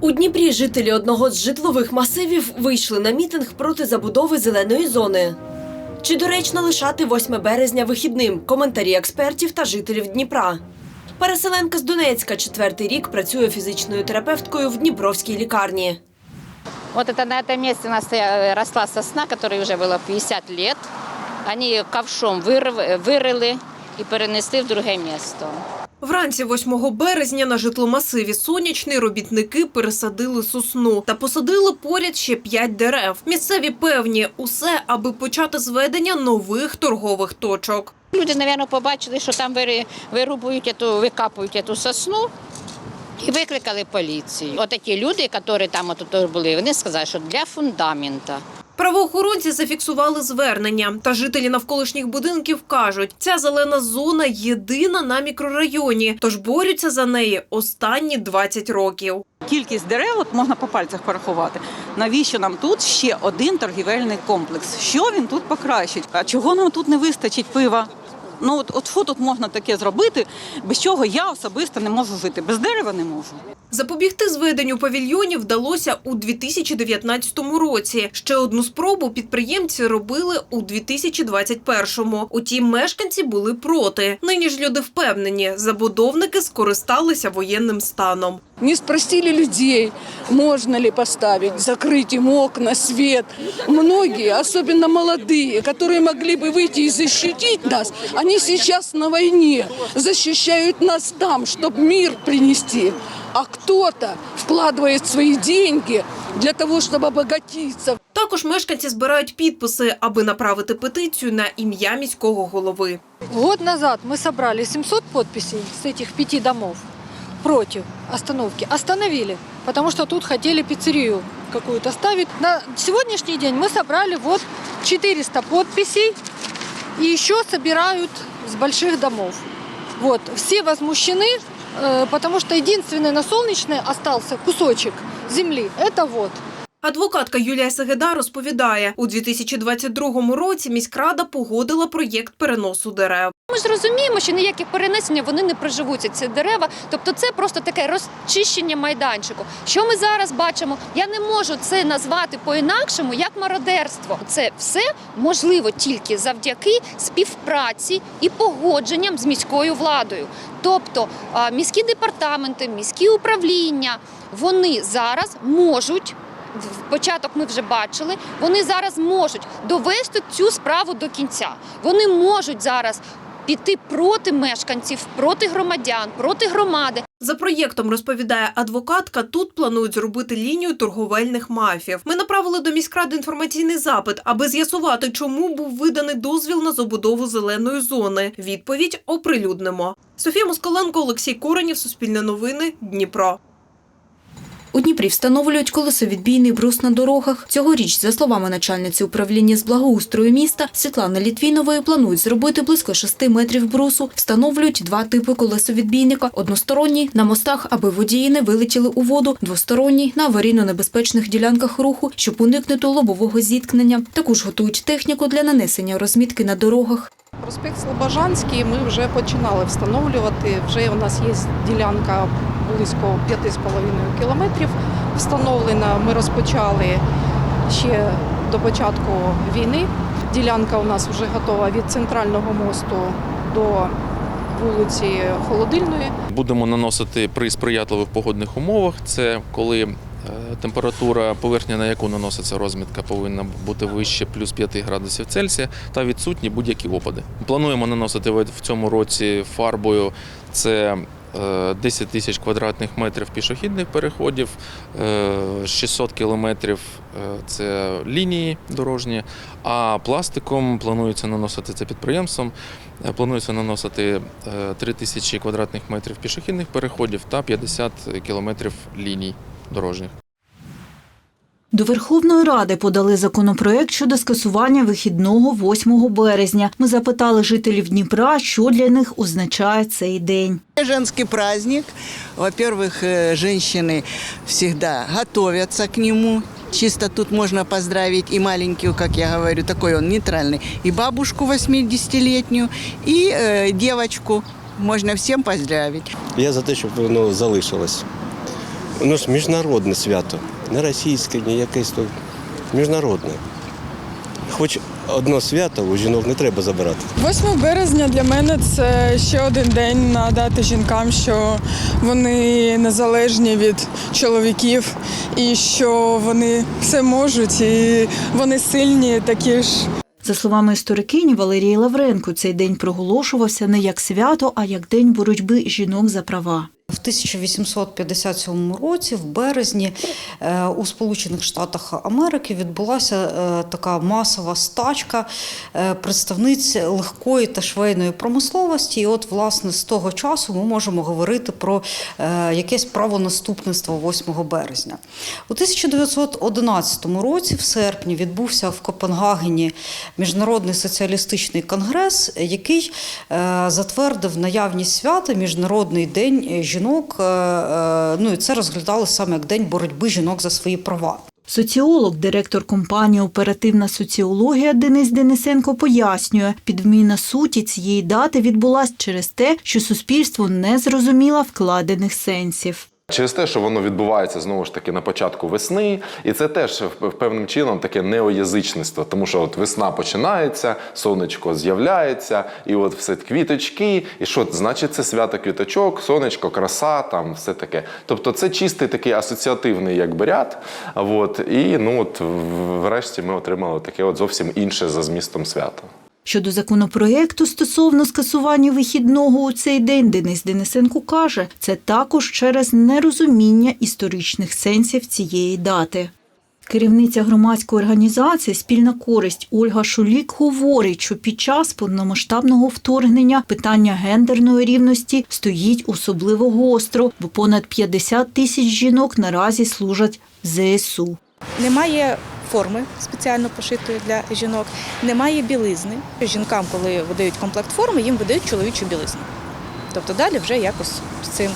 У Дніпрі жителі одного з житлових масивів вийшли на мітинг проти забудови зеленої зони. Чи доречно лишати 8 березня вихідним? Коментарі експертів та жителів Дніпра. Переселенка з Донецька четвертий рік працює фізичною терапевткою в Дніпровській лікарні. Вот это на этом месте у нас стоя- росла сосна, которой уже было 50 лет. Они ковшом вирв- вирили і перенесли в друге місто. Вранці 8 березня на житломасиві Сонячний робітники пересадили сосну та посадили поряд ще п'ять дерев. Місцеві певні усе, аби почати зведення нових торгових точок. Люди, мабуть, побачили, що там вирубують, викапують эту сосну і викликали поліцію. От такі люди, які там от були, вони сказали, що для фундамента. Правоохоронці зафіксували звернення, та жителі навколишніх будинків кажуть, ця зелена зона єдина на мікрорайоні, тож борються за неї останні 20 років. Кількість дерев можна по пальцях порахувати. Навіщо нам тут ще один торгівельний комплекс? Що він тут покращить? А чого нам тут не вистачить пива? Ну от, от що тут можна таке зробити, без чого я особисто не можу жити? Без дерева не можу. Запобігти зведенню павільйонів вдалося у 2019 році. Ще одну спробу підприємці робили у 2021. Утім, мешканці були проти. Нині ж люди впевнені, забудовники скористалися воєнним станом. Не спросили людей, можно ли поставить, закрыть им окна, свет. Многие, особенно молодые, которые могли бы выйти и защитить нас, они сейчас на войне, защищают нас там, чтобы мир принести. А кто-то вкладывает свои деньги для того, чтобы обогатиться. Також мешканці збирають підписи, аби направити петицію на ім'я міського голови. Год назад мы собрали 700 подписей с этих пяти домов Против остановки. Остановили, потому что тут хотели пиццерию какую-то ставить. На сегодняшний день мы собрали вот 400 подписей и еще собирают с больших домов. Вот, все возмущены, э, потому что единственный на Солнечной остался кусочек земли. Это вот. Адвокатка Юлія Сегеда розповідає, у 2022 році міськрада погодила проєкт переносу дерев. Ми ж розуміємо, що ніяких перенесення вони не проживуться. Ці дерева, тобто це просто таке розчищення майданчику. Що ми зараз бачимо? Я не можу це назвати по-інакшому як мародерство. Це все можливо тільки завдяки співпраці і погодженням з міською владою. Тобто міські департаменти, міські управління вони зараз можуть. Початок ми вже бачили. Вони зараз можуть довести цю справу до кінця. Вони можуть зараз піти проти мешканців, проти громадян, проти громади. За проєктом розповідає адвокатка. Тут планують зробити лінію торговельних мафів. Ми направили до міськради інформаційний запит, аби з'ясувати, чому був виданий дозвіл на забудову зеленої зони. Відповідь оприлюднимо. Софія Москаленко, Олексій Коренів, Суспільне новини, Дніпро. У Дніпрі встановлюють колесовідбійний брус на дорогах. Цьогоріч, за словами начальниці управління з благоустрою міста Світлани Літвінової, планують зробити близько 6 метрів брусу. Встановлюють два типи колесовідбійника: односторонній на мостах, аби водії не вилетіли у воду, двосторонній на аварійно-небезпечних ділянках руху, щоб уникнути лобового зіткнення. Також готують техніку для нанесення розмітки на дорогах. Проспект Слобожанський ми вже починали встановлювати. Вже у нас є ділянка близько 5,5 кілометрів встановлена. Ми розпочали ще до початку війни. Ділянка у нас вже готова від центрального мосту до вулиці Холодильної. Будемо наносити при сприятливих погодних умовах. Це коли е, температура поверхня, на яку наноситься розмітка, повинна бути вище плюс 5 градусів Цельсія та відсутні будь-які опади. Плануємо наносити в цьому році фарбою. Це 10 тисяч квадратних метрів пішохідних переходів, е, 600 кілометрів е, це лінії дорожні, а пластиком планується наносити це підприємством. Е, Планується наносити 3 тисячі квадратних метрів пішохідних переходів та 50 кілометрів ліній дорожніх. До Верховної Ради подали законопроект щодо скасування вихідного 8 березня. Ми запитали жителів Дніпра, що для них означає цей день. Женский праздник. Во-первых, э, женщины всегда готовятся к нему. Чисто тут можно поздравить и маленькую, как я говорю, такой он нейтральный, и бабушку 80-летнюю, и э, девочку. Можно всем поздравить. Я за те, щоб воно залишилось. Воно ж міжнародне свято, не російське, ні якесь то міжнародне. Хоч одно свято у жінок не треба забирати. 8 березня для мене це ще один день нагадати жінкам, що вони незалежні від чоловіків і що вони все можуть, і вони сильні такі ж. За словами історикині Валерії Лавренко, цей день проголошувався не як свято, а як день боротьби жінок за права. В 1857 році, в березні, е, у Сполучених Штатах Америки відбулася е, така масова стачка е, представниць легкої та швейної промисловості. І от, власне, з того часу ми можемо говорити про якесь правонаступництво 8 березня. У 1911 році, в серпні, відбувся в Копенгагені Міжнародний соціалістичний конгрес, який затвердив наявність свята Міжнародний день жінок. Е, е, Ну і це розглядали саме як день боротьби жінок за свої права. Соціолог, директор компанії Оперативна соціологія Денис Денисенко пояснює, підміна суті цієї дати відбулась через те, що суспільство не зрозуміло вкладених сенсів. Через те, що воно відбувається знову ж таки на початку весни, і це теж певним чином таке неоязичництво, тому що от весна починається, сонечко з'являється, і от все квіточки, і що значить це свято квіточок, сонечко, краса, там все таке. Тобто це чистий такий асоціативний якби ряд. От, і ну от врешті ми отримали таке от зовсім інше за змістом свято. Щодо законопроєкту стосовно скасування вихідного у цей день, Денис Денисенко каже, це також через нерозуміння історичних сенсів цієї дати. Керівниця громадської організації Спільна користь Ольга Шулік говорить, що під час повномасштабного вторгнення питання гендерної рівності стоїть особливо гостро, бо понад 50 тисяч жінок наразі служать в ЗСУ. Немає форми спеціально пошитої для жінок, немає білизни. Жінкам, коли видають комплект форми, їм видають чоловічу білизну. Тобто далі вже якось з цим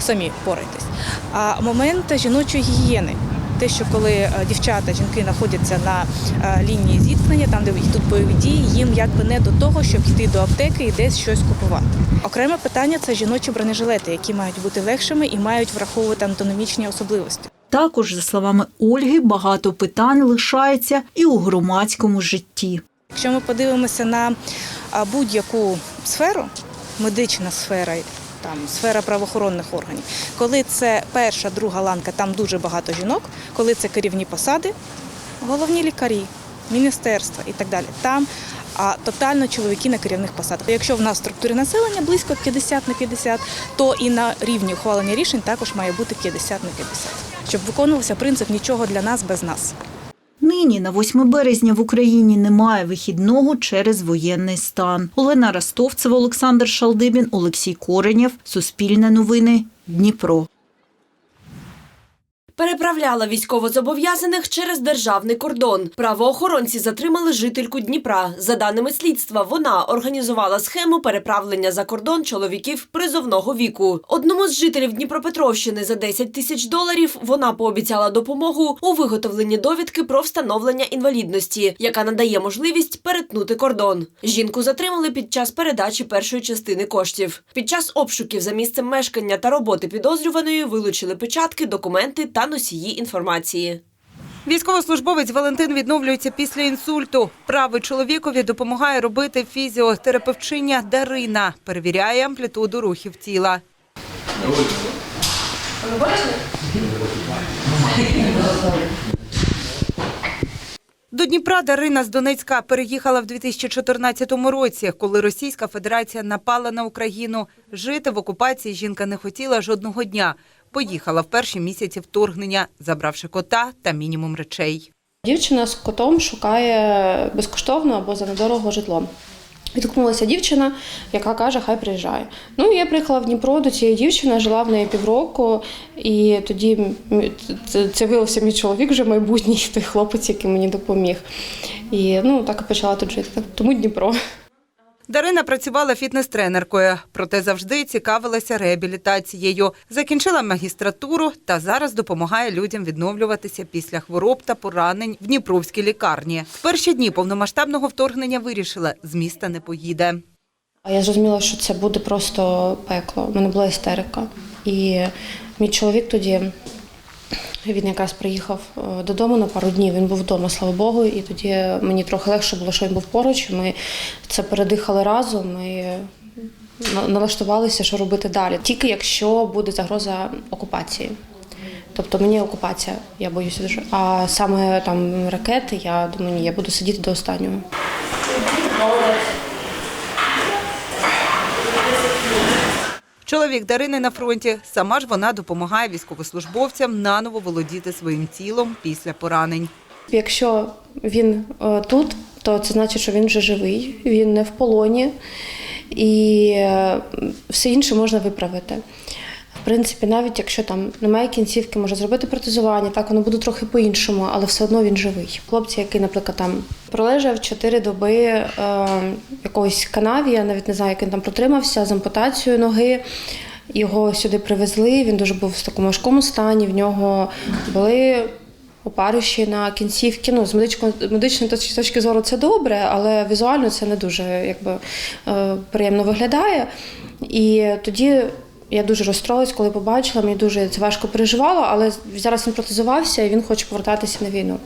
самі порайтесь. А момент жіночої гігієни. Те, що коли е, дівчата, жінки знаходяться на е, лінії зіткнення, там де йдуть бойові дії, їм якби не до того, щоб йти до аптеки і десь щось купувати. Окреме питання це жіночі бронежилети, які мають бути легшими і мають враховувати анатомічні особливості. Також, за словами Ольги, багато питань лишається і у громадському житті. Якщо ми подивимося на будь-яку сферу, медична сфера, там сфера правоохоронних органів, коли це перша, друга ланка, там дуже багато жінок, коли це керівні посади, головні лікарі, міністерства і так далі. Там а тотально чоловіки на керівних посадах. Якщо в нас в структурі населення близько 50 на 50, то і на рівні ухвалення рішень також має бути 50 на 50, щоб виконувався принцип нічого для нас без нас. Нині на 8 березня в Україні немає вихідного через воєнний стан. Олена Ростовцева, Олександр Шалдибін, Олексій Коренєв. Суспільне новини. Дніпро. Переправляла військовозобов'язаних через державний кордон. Правоохоронці затримали жительку Дніпра. За даними слідства, вона організувала схему переправлення за кордон чоловіків призовного віку. Одному з жителів Дніпропетровщини за 10 тисяч доларів вона пообіцяла допомогу у виготовленні довідки про встановлення інвалідності, яка надає можливість перетнути кордон. Жінку затримали під час передачі першої частини коштів. Під час обшуків за місцем мешкання та роботи підозрюваної вилучили печатки, документи та носії інформації. Військовослужбовець Валентин відновлюється після інсульту. Правий чоловікові допомагає робити фізіотерапевтчиня Дарина. Перевіряє амплітуду рухів тіла. До Дніпра Дарина з Донецька переїхала в 2014 році, коли Російська Федерація напала на Україну. Жити в окупації жінка не хотіла жодного дня. Поїхала в перші місяці вторгнення, забравши кота та мінімум речей. Дівчина з котом шукає безкоштовно або за недорого житло. Відгукнулася дівчина, яка каже, хай приїжджає. Ну, я приїхала в Дніпро до цієї дівчини, жила в неї півроку, і тоді це- виявився мій чоловік, вже майбутній, той хлопець, який мені допоміг. І ну, так і почала тут жити. Тому Дніпро. Дарина працювала фітнес-тренеркою, проте завжди цікавилася реабілітацією. Закінчила магістратуру та зараз допомагає людям відновлюватися після хвороб та поранень в Дніпровській лікарні. В перші дні повномасштабного вторгнення вирішила, з міста не поїде. А я зрозуміла, що це буде просто пекло. У мене була істерика. І мій чоловік тоді Він якраз приїхав е, додому на пару днів. Він був вдома, слава Богу, і тоді мені трохи легше було, що він був поруч. Ми це передихали разом і налаштувалися, що робити далі. Тільки якщо буде загроза окупації. Тобто мені окупація, я боюся дуже. А саме там ракети, я думаю, ні, я буду сидіти до останнього. Чоловік Дарини на фронті. Сама ж вона допомагає військовослужбовцям наново володіти своїм тілом після поранень. Якщо він е, тут, то це значить, що він вже живий, він не в полоні, і е, все інше можна виправити. Принципі, навіть якщо там немає кінцівки, може зробити протезування, так воно буде трохи по-іншому, але все одно він живий. Хлопці, який, наприклад, там пролежав 4 доби е, якоїсь канаві, я навіть не знаю, як він там протримався з ампутацією ноги. Його сюди привезли. Він дуже був в такому важкому стані. В нього були опариші на кінцівки. Ну, з медичної, медичної точки зору це добре, але візуально це не дуже якби, е, приємно виглядає. І тоді я дуже розстроїлась, коли побачила, мені дуже це важко переживало, але зараз він протезувався і він хоче повертатися на війну.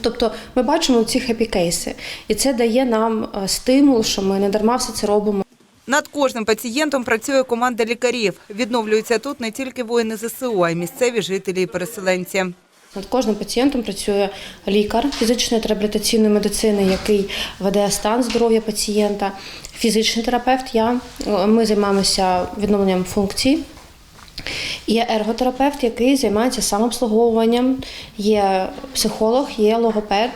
Тобто ми бачимо ці хеппі-кейси, і це дає нам е, стимул, що ми не дарма все це робимо. Над кожним пацієнтом працює команда лікарів. Відновлюються тут не тільки воїни ЗСУ, а й місцеві жителі і переселенці. Над кожним пацієнтом працює лікар фізичної та реабілітаційної медицини, який веде стан здоров'я пацієнта, фізичний терапевт. Я ми займаємося відновленням функцій. Є ерготерапевт, який займається самообслуговуванням, є психолог, є логопед,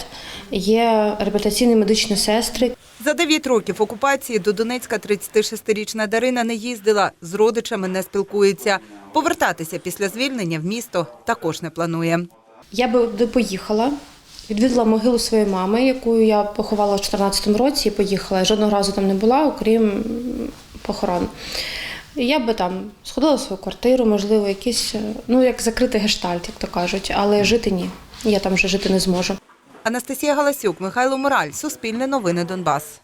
є реабілітаційні медичні сестри. За 9 років окупації до Донецька 36-річна Дарина не їздила, з родичами не спілкується. Повертатися після звільнення в місто також не планує. Я би поїхала, відвідала могилу своєї мами, яку я поховала в 2014 році, і поїхала. Я жодного разу там не була, окрім похорон. Я би там сходила в свою квартиру, можливо, якісь, е, ну як закритий гештальт, як то кажуть, але жити ні. Я там вже жити не зможу. Анастасія Галасюк, Михайло Мораль, Суспільне новини Донбас.